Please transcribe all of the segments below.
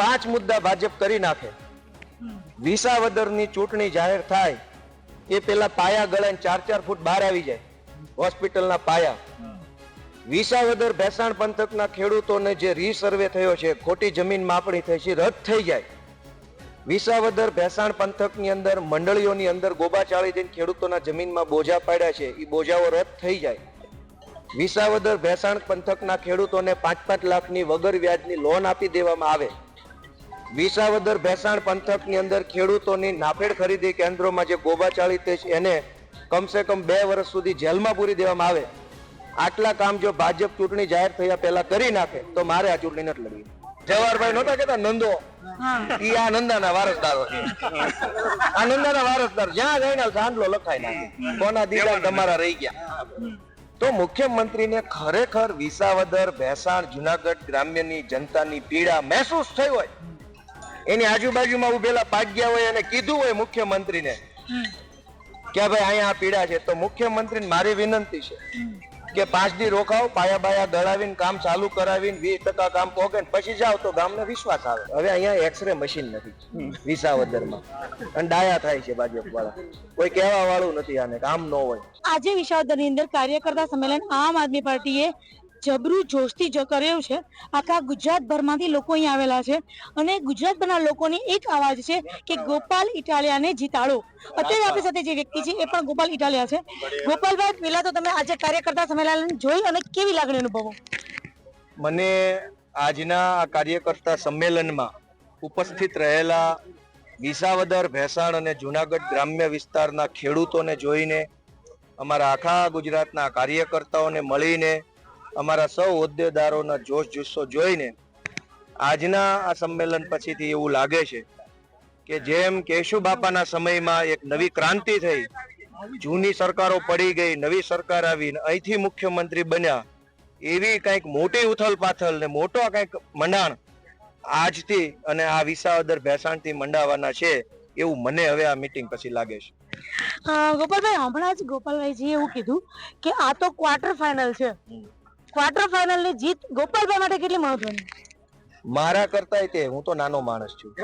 પાંચ મુદ્દા ભાજપ કરી નાખે. વિસાવદરની ચૂંટણી જાહેર થાય, એ પેલા પાયા ગળાને ચાર ચાર ફૂટ બહાર આવી જાય, હોસ્પિટલના પાયા. વિસાવદર ભેસાણ પંથકના ખેડૂતોને જે રીસર્વે થયો છે, ખોટી જમીન માપણી થઈ છે, રદ થઈ જાય. વિસાવદર ભેસાણ પંથકની અંદર, મંડળીઓની અંદર ગોબા ચાળી દઈને ખેડૂતોના જમીનમાં બોજા પાડ્યા છે એ બોજાઓ રદ થઈ જાય. વિસાવદર ભેસાણ પંથકના ખેડૂતોને પાંચ પાંચ લાખની વગર વ્યાજની લોન આપી દેવામાં આવે. વિસાવદર ભેસાણ પંથકની અંદર ખેડૂતોની નાફેડ ખરીદી કેન્દ્રોમાં જે ગોબા ચાળી તે છે એને કમસે કમ બે વર્ષ સુધી જેલમાં પૂરી દેવામાં આવે. આટલા કામ જો ભાજપ ચૂંટણી જાહેર થયા પહેલા કરી નાખે તો મારે આ ચૂંટણી નથી લડવી. જવાહરભાઈ નહોતા કેતા નંદો. ઈ આ નંદાના વારસદારો છે. આ નંદાના વારસદાર જ્યાં જઈને સાંડલો લખાય નાખે. કોના દીકરા તમારા રહી ગયા. તો મુખ્યમંત્રીને ખરેખર વિસાવદર ભેસાણ જુનાગઢ ગ્રામ્યની જનતાની પીડા મહેસૂસ થઈ હોય. એની આજુબાજુમાં ઉભેલા પાગ્યા હોય અને કીધું હોય મુખ્યમંત્રીને કે ભાઈ અહીંયા પીડા છે. તો મુખ્યમંત્રી મારી વિનંતી છે કે પાંચ દી રોકાવ પાયા બાયા દળાવીને કામ ચાલુ કરાવીને વીસ ટકા કામ પોકે પછી જાવ તો ગામને વિશ્વાસ આવે. હવે અહીંયા એક્સરે મશીન નથી. વિસાવદરમાં. અને ડાયા થાય છે ભાજપ વાળા કોઈ કહેવા વાળું નથી આને, કામ ન હોય. આજે વિસાવદરની અંદર કાર્યકર્તા સંમેલન આમ આદમી પાર્ટીએ જબરું જોશથી જ કર્યું છે. આખા ગુજરાતભરમાંથી લોકો અહીં આવેલા છે અને ગુજરાતભરના લોકોની એક અવાજ છે કે ગોપાલ ઇટાલિયાને જીતાડો. અત્યારે આપણી સાથે જે વ્યક્તિ છે એ પણ ગોપાલ ઇટાલિયા છે. ગોપાલભાઈ પહેલા તો તમે આજે કાર્યકર્તા સંમેલન જોઈ અને કેવી લાગણી અનુભવો? મને આજના આ કાર્યકર્તા સંમેલનમાં ઉપસ્થિત રહેલા વિસાવદર ભેસાણ અને જુનાગઢ ગ્રામ્ય વિસ્તારના ખેડૂતોને જોઈને અમારા આખા ગુજરાતના કાર્યકર્તાઓને મળીને અમારા સૌ હોદ્દેદારોના જોશ જુસ્સો જોઈને આજના આ સંમેલન પછીથી એવું લાગે છે કે જેમ કેશુ બાપાના સમયમાં એક નવી ક્રાંતિ થઈ જૂની સરકારો પડી ગઈ નવી સરકાર આવીને અહીંથી મુખ્યમંત્રી બન્યા એવી કંઈક મોટી ઉથલ પાથલ ને મોટો કંઈક મંડાણ આજથી અને આ વિસાવદર ભેસાણથી મંડાવાના છે એવું મને હવે આ મીટિંગ પછી લાગે છે. ગોપાલભાઈ હમણાં જ ગોપાલભાઈજીએ એવું કીધું કે આ તો ક્વાર્ટર ફાઇનલ છે. ક્વાર્ટર ફાઇનલની જીત ગોપાલભાઈ માટે કેટલી મહત્વની? મારા કરતા તે હું તો નાનો માણસ છું.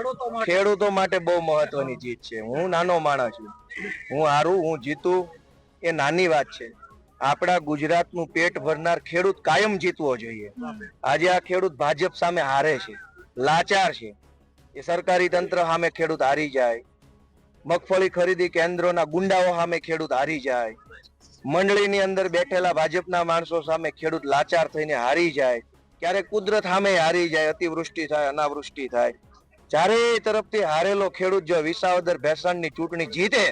ખેડૂતો માટે બહુ મહત્વની જીત છે. હું નાનો માણસ છું. હું હારું હું જીતું એ નાની વાત છે. આપણા ગુજરાતનું પેટ ભરનાર ખેડૂત કાયમ જીતવો જોઈએ. આજે આ ખેડૂત ભાજપ સામે હારે છે લાચાર છે. એ સરકારી તંત્ર સામે ખેડૂત હારી જાય. મગફળી ખરીદી કેન્દ્રોના ગુંડાઓ સામે ખેડૂત હારી જાય. મંડળીની અંદર બેઠેલા ભાજપના માણસો સામે ખેડૂત લાચાર થઈને હારી જાય ક્યારેક કુદરત સામે હારી જાય અતિવૃષ્ટિ થાય અનાવૃષ્ટિ થાય. ચારે તરફથી હારેલો ખેડૂત જો વિસાવદર ભેસાણની ચૂંટણી જીતે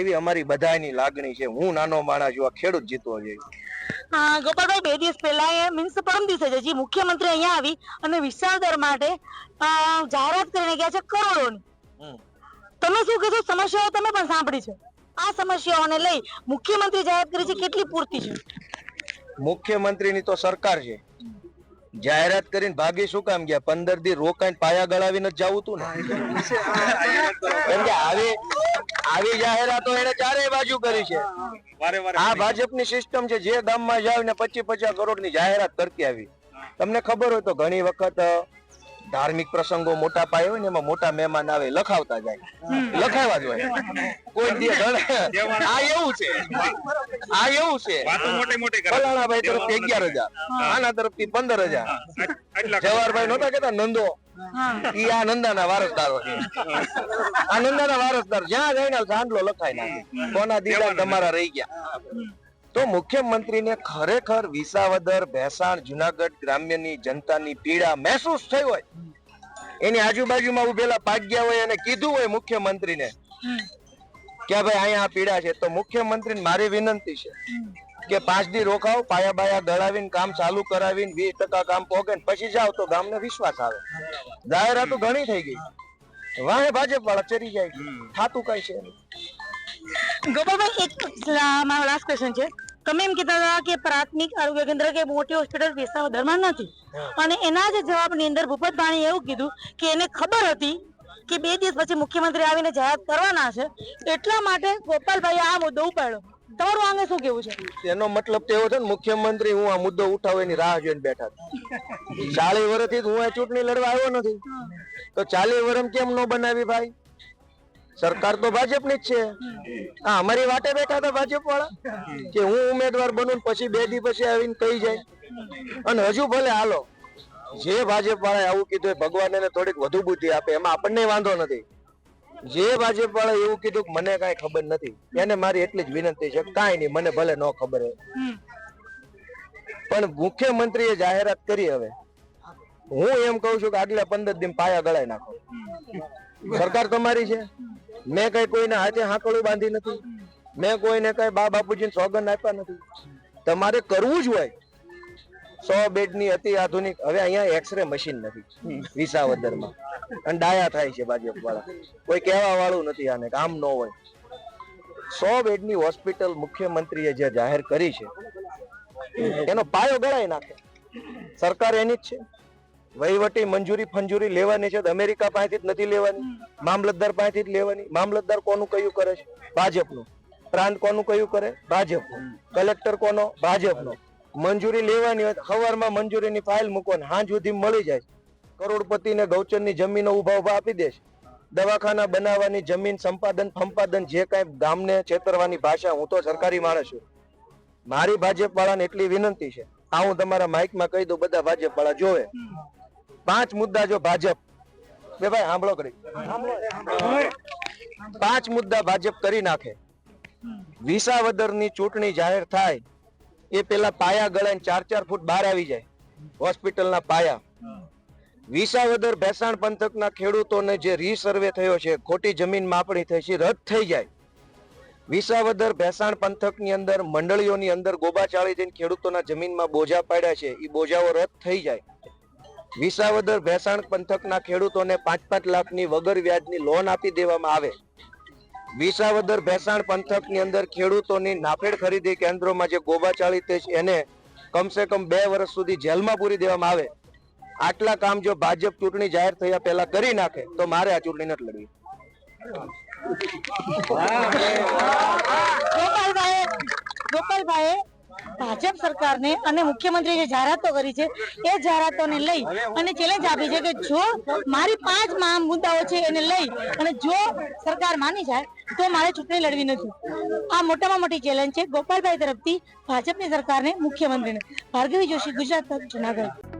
એવી અમારી બધાની લાગણી છે. હું નાનો માણસ છું આ ખેડૂત જીતવો જોઈએ. ગોપાલભાઈ બે દિવસ પહેલા એ મીન્સ પરમ દિવસે છે જે મુખ્યમંત્રી અહીંયા આવી અને વિસાવદર માટે જાહેરાત કરીને ગયા છે કરોડોની. તમે શું કહેશો? સમસ્યાઓ તમે પણ સાંભળી છે. આ સમસ્યાઓને લઈ મુખ્યમંત્રી જાહેરાત કરી છે કેટલી પૂરતી છે? મુખ્યમંત્રીની તો સરકાર છે. જાહેરાત કરીને ભાગી શું કામ ગયા? પંદર દી રોકાઈને પાયા ગળાવીને જ જવું તું ને. કેમ કે આવી આવી જાહેરાતો એને ચારે બાજુ કરી છે. આ ભાજપની સિસ્ટમ છે જે ગામમાં જાવ ને પચીસ પચાસ કરોડની જાહેરાત કરતી આવી. તમને ખબર હોય તો ઘણી વખત ધાર્મિક પ્રસંગો મોટા પાયે હોય ને એમાં મોટા મહેમાન આવે લખાવતા જાય. લખાવા જ હોય. કોઈ દી આ એવું છે. આ એવું છે. વાતો મોટી મોટી કરે. ફલાણા ભાઈ તરફથી અગિયાર હજાર. આના તરફથી પંદર હજાર. જવાહરભાઈ નહોતા કેતા નંદો. ઈ આ નંદાના વારસદારો છે આ નંદાના વારસદાર જ્યાં જઈને સાંડલો લખાય નાખે. કોના દીદા તમારા રહી ગયા. તો મુખ્યમંત્રીને ખરેખર વિસાવદર ભેસાણ જુનાગઢ ગ્રામ્યની જનતાની પીડા મહેસૂસ થઈ હોય એની આજુબાજુમાં ઉભેલા પાગ્યા હોય અને કીધું હોય મુખ્યમંત્રીને કે ભાઈ અહીંયા પીડા છે. તો મુખ્યમંત્રીને મારી વિનંતી છે કે પાંચ દી રોકાવ પાયા બાયા ગળાવીને કામ ચાલુ કરાવીને વીસ ટકા કામ પોકે પછી જાવ તો ગામને વિશ્વાસ આવે. જાહેરાતો ઘણી થઈ ગઈ. વાહે ભાજપ વાળા ચરી જાય. થાતું કઈ છે ગોપાલભાઈ એક મારો લાસ્ટ ક્વેશ્ચન છે. તમે એમ કહેતા હતા કે પ્રાથમિક આરોગ્ય કેન્દ્ર કે મોટી હોસ્પિટલ વિસાવદરમાં નથી. અને એના જ જવાબની અંદર ભૂપત ભાણીએ એવું કીધું કે એને ખબર હતી કે બે દિવસ પછી મુખ્યમંત્રી આવીને જાહેરાત કરવાના છે. એટલા માટે ગોપાલભાઈ આ મુદ્દો ઉપાડ્યો. તમારું આંગે શું કેવું છે? એનો મતલબ તો એવો છે ને મુખ્યમંત્રી હું આ મુદ્દો ઉઠાવું એની રાહ જોઈને બેઠા ચાલીસ વર્ષથી હું આ ચૂંટણી લડવા આવ્યો નથી. તો ચાલીસ વર્ષ કેમ ન બનાવી ભાઈ? સરકાર તો ભાજપની જ છે. હા અમારી વાટે બેઠા હતા ભાજપ વાળા કે હું ઉમેદવાર બનું પછી બે દી પછી આવીને કહી જાય. અને હજુ ભલે હાલો જે ભાજપ વાળાએ આવું કીધું એ ભગવાન એને થોડીક વધુ બુદ્ધિ આપે એમાં આપણને વાંધો નથી. જે ભાજપ વાળા એવું કીધું કે મને કાંઈ ખબર નથી એને મારી એટલી જ વિનંતી છે કાંઈ નહીં મને ભલે ન ખબર હોય. પણ મુખ્યમંત્રીએ જાહેરાત કરી હવે. હું એમ કહું છું કે આગલા પંદર દિન પાયા ગળાઈ નાખો. સરકાર તમારી છે. મેં કઈ કોઈને હાથે હાંકડું બાંધી નથી. મેં કોઈને કઈ બા બાપુજીને સોગંદ આપ્યા નથી. તમારે કરવું જ હોય. સો બેડની અતિ આધુનિક, હવે અહીંયા એક્સરે મશીન નથી. વિસાવદરમાં. અને ડાયા થાય છે ભાજપ વાળા કોઈ કહેવા વાળું નથી આને કામ ન હોય. સો બેડની હોસ્પિટલ મુખ્યમંત્રીએ જે જાહેર કરી છે, એનો પાયો ગળાઈ નાખે. સરકાર એની જ છે. વહીવટી મંજૂરી ફંજૂરી લેવાની છે. અમેરિકા પાસેથી જ નથી લેવાની. મામલતદાર પાસેથી જ લેવાની. મામલતદાર કોનું કયું કરે છે? ભાજપનું. પ્રાંત કોનું કયું કરે? ભાજપનું. કલેક્ટર કોનો? ભાજપનો. મંજૂરી લેવાની હોય સવારમાં મંજૂરીની ફાઇલ મૂકો ને હાંજ સુધી મળી જાય. કરોડપતિને ગૌચરની જમીનો ઊભા ઊભા આપી દે છે. દવાખાના બનાવવાની જમીન સંપાદન ફંપાદન જે કાંઈ ગામને છેતરવાની ભાષા હું તો સરકારી માણસ છું. મારી ભાજપ વાળાને એટલી વિનંતી છે. આ હું તમારા માઇકમાં કહી દઉં બધા ભાજપ વાળા જોવે પાંચ મુદ્દા જો ભાજપ બે ભાઈ, સાંભળો કરી. પાંચ મુદ્દા ભાજપ કરી નાખે. વિસાવદરની ચૂંટણી જાહેર થાય, એ પેલા પાયા ગળાઈને ચાર ચાર ફૂટ બહાર આવી જાય, હોસ્પિટલના પાયા. વિસાવદર ભેસાણ પંથકના ખેડૂતોને જે રીસર્વે થયો છે, ખોટી જમીન માપણી થઈ છે રદ થઈ જાય. વિસાવદર ભેસાણ પંથકની અંદર, મંડળીઓની અંદર ગોબાચાળી જઈને ખેડૂતોના જમીનમાં બોજા પાડ્યા છે, એ બોજાઓ રદ થઈ જાય. વિસાવદર ભેસાણ પંથકના ખેડૂતોને પાંચ પાંચ લાખની વગર વ્યાજની લોન આપી દેવામાં આવે. વિસાવદર ભેસાણ પંથકની અંદર ખેડૂતોની નાફેડ ખરીદી કેન્દ્રોમાં જે ગોબાચાળી તે એને કમસે કમ બે વર્ષ સુધી જેલમાં પૂરી દેવામાં આવે. આટલા કામ જો ભાજપ ચૂંટણી જાહેર થયા પહેલા કરી નાખે, તો મારે આ ચૂંટણી નથી લડવી. ગોપાલભાઈ ગોપાલભાઈએ ભાજપ સરકારને અને મુખ્યમંત્રીએ જાહેરાતો કરી છે, એ જાહેરાતોને લઈ અને ચેલેન્જ આપી છે કે જો મારી પાંચ મહા મુદ્દાઓ છે એને લઈ અને જો સરકાર માની જાય, તો મારે ચૂંટણી લડવી નથી. આ મોટામાં મોટી ચેલેન્જ છે. ગોપાલભાઈ તરફથી ભાજપની સરકારને, મુખ્યમંત્રીને. ભાર્ગવી જોશી, ગુજરાત જુનાગઢ.